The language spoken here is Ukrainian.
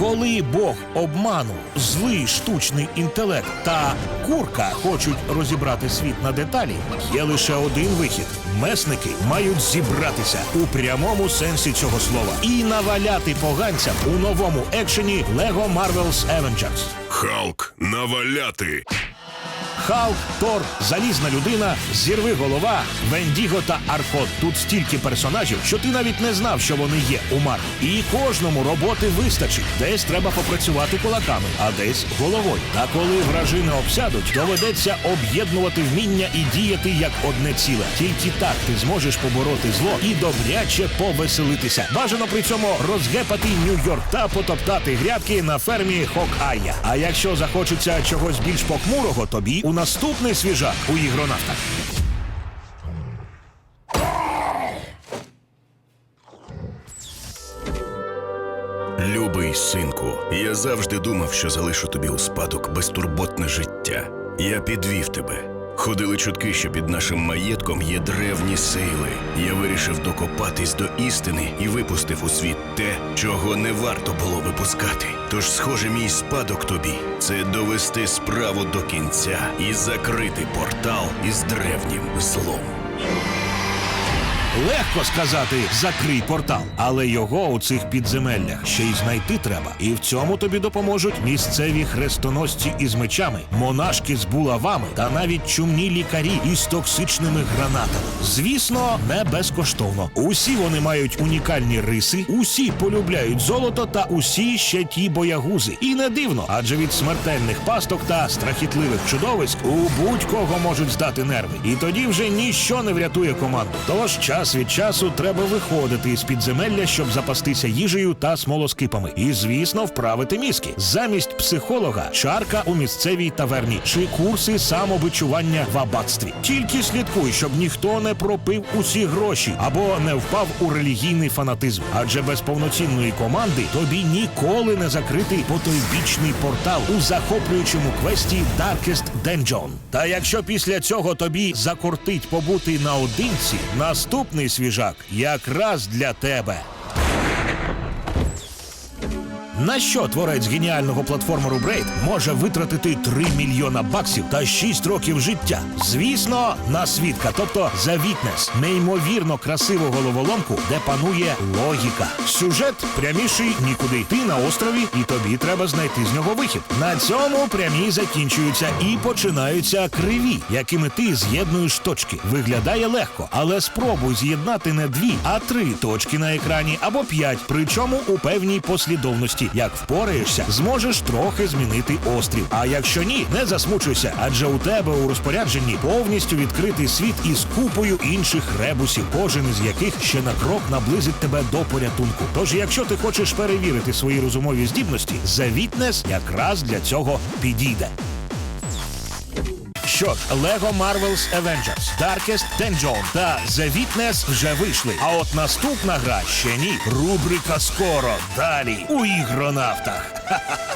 Коли Бог обману, злий штучний інтелект та курка хочуть розібрати світ на деталі, є лише один вихід. Месники мають зібратися у прямому сенсі цього слова і наваляти поганцям у новому екшені Lego Marvel's Avengers. Халк наваляти. Халк, Тор, Залізна людина, Зірви голова, Вендіго та Аркот. Тут стільки персонажів, що ти навіть не знав, що вони є у Марвел. І кожному роботи вистачить. Десь треба попрацювати кулаками, а десь головою. Та коли вражини обсядуть, доведеться об'єднувати вміння і діяти як одне ціле. Тільки так ти зможеш побороти зло і добряче повеселитися. Бажано при цьому розгепати Нью-Йорк та потоптати грядки на фермі Хок-Айя. А якщо захочеться чогось більш похмурого, тобі у наступний свіжак у ігронавтах. Любий синку, я завжди думав, що залишу тобі у спадок безтурботне життя. Я підвів тебе. Ходили чутки, що під нашим маєтком є древні сили. Я вирішив докопатись до істини і випустив у світ те, чого не варто було випускати. Тож, схоже, мій спадок тобі це довести справу до кінця і закрити портал із древнім злом. Легко сказати закрий портал, але його у цих підземеллях ще й знайти треба. І в цьому тобі допоможуть місцеві хрестоносці із мечами, монашки з булавами та навіть чумні лікарі із токсичними гранатами. Звісно, не безкоштовно. Усі вони мають унікальні риси, усі полюбляють золото та усі ще ті боягузи. І не дивно, адже від смертельних пасток та страхітливих чудовиськ у будь-кого можуть здати нерви. І тоді вже ніщо не врятує команду. Тож час від часу треба виходити із підземелля, щоб запастися їжею та смолоскипами. І, звісно, вправити мізки. Замість психолога чарка у місцевій таверні чи курси самобичування в аббатстві. Тільки слідкуй, щоб ніхто не пропив усі гроші або не впав у релігійний фанатизм. Адже без повноцінної команди тобі ніколи не закрити потойбічний портал у захоплюючому квесті Darkest Dungeon. Та якщо після цього тобі закортить побути наодинці, наступний свіжак якраз для тебе. На що творець геніального платформеру Braid може витратити 3 мільйона баксів та 6 років життя? Звісно, на свідка, тобто за Witness, неймовірно красиву головоломку, де панує логіка. Сюжет пряміший нікуди. Ти на острові, і тобі треба знайти з нього вихід. На цьому прямі закінчуються і починаються криві, якими ти з'єднуєш точки. Виглядає легко, але спробуй з'єднати не дві, а три точки на екрані або п'ять, причому у певній послідовності. Як впораєшся, зможеш трохи змінити острів. А якщо ні, не засмучуйся, адже у тебе у розпорядженні повністю відкритий світ із купою інших ребусів, кожен із яких ще на крок наблизить тебе до порятунку. Тож, якщо ти хочеш перевірити свої розумові здібності, завітнес якраз для цього підійде. Що ж, Lego Marvel's Avengers, Darkest Dungeon та The Witness вже вийшли. А от наступна гра ще ні. Рубрика скоро. Далі у ігронавтах. Ха-ха.